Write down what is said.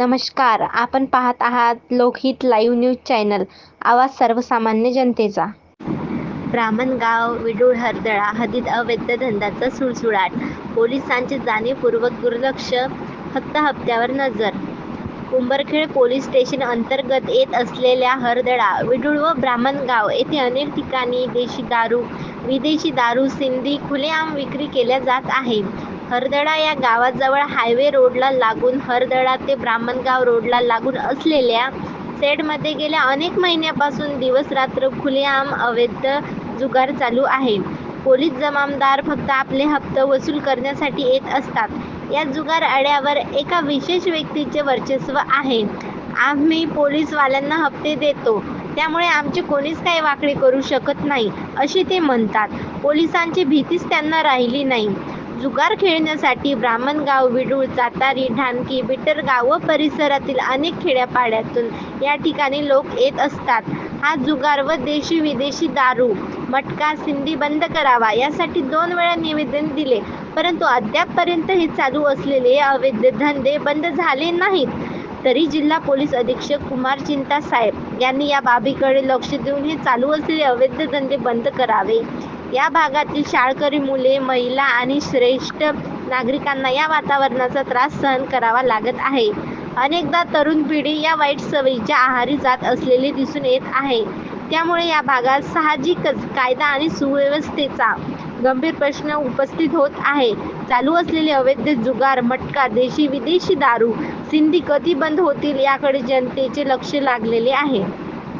नमस्कार आपण पाहत आहात लोकहित लाईव्ह न्यूज चॅनल. आवाज सर्वसामान्य जनतेचा. ब्राह्मणगाव विडूळ हरदळा हदीत अवैध धंद्याचा सुळसुळाट. पोलिसांचे जाणीवपूर्वक दुर्लक्ष फक्त हप्त्यावर नजर. उंबरखेड पोलीस स्टेशन अंतर्गत येत असलेल्या हरदळा विडूळ व ब्राह्मणगाव येथे अनेक ठिकाणी देशी दारू विदेशी दारू सिंधी खुलेआम विक्री केल्या जात आहे. हरदळा या गावाजवळ हायवे रोडला लागून हरदळा ते ब्राह्मणगाव रोडला लागून असलेल्या सेडमध्ये गेल्या अनेक महिन्यापासून दिवसरात्र खुलेआम अवैध जुगार चालू आहे. पोलीस जमामदार फक्त आपले हप्ते वसूल करण्यासाठी येत असतात. या जुगार आड्यावर एका विशेष व्यक्तीचे वर्चस्व आहे. आम्ही पोलीसवाल्यांना हप्ते देतो. त्यामुळे आमची कोणीच काही वाकडी करू शकत नाही असे ते म्हणतात. पोलिसांची भीतीच त्यांना राहिली नाही. जुगार खेळण्यासाठी ब्राह्मणगाव विडूळ जातारी ढाणकी बिटरगाव व परिसरातील अनेक खेड्यापाड्यातून या ठिकाणी लोक येत असतात. हा जुगार व देशी विदेशी दारू मटका सिंधी बंद करावा यासाठी दोन वेळा निवेदन दिले. परंतु अद्यापपर्यंत हे चालू असलेले अवैध धंदे बंद झाले नाहीत. तरी जिल्हा पोलीस अधीक्षक कुमार चिंता साहेब यांनी या बाबीकडे लक्ष देऊन हे चालू असलेले अवैध धंदे बंद करावे. या भागातील शाळकरी मुले महिला आणि श्रेष्ठ नागरिकांना या वातावरणाचा त्रास सहन करावा लागत आहे. अनेकदा तरुण पिढी या वाईट सवयीच्या आहारी जात असलेली दिसून येत आहे. त्यामुळे या भागात साहजिकच कायदा आणि सुव्यवस्थेचा गंभीर प्रश्न उपस्थित होत आहे. चालू असलेले अवैध जुगार मटका देशी विदेशी दारू सिंधी कधी बंद होतील याकडे जनतेचे लक्ष लागलेले आहे.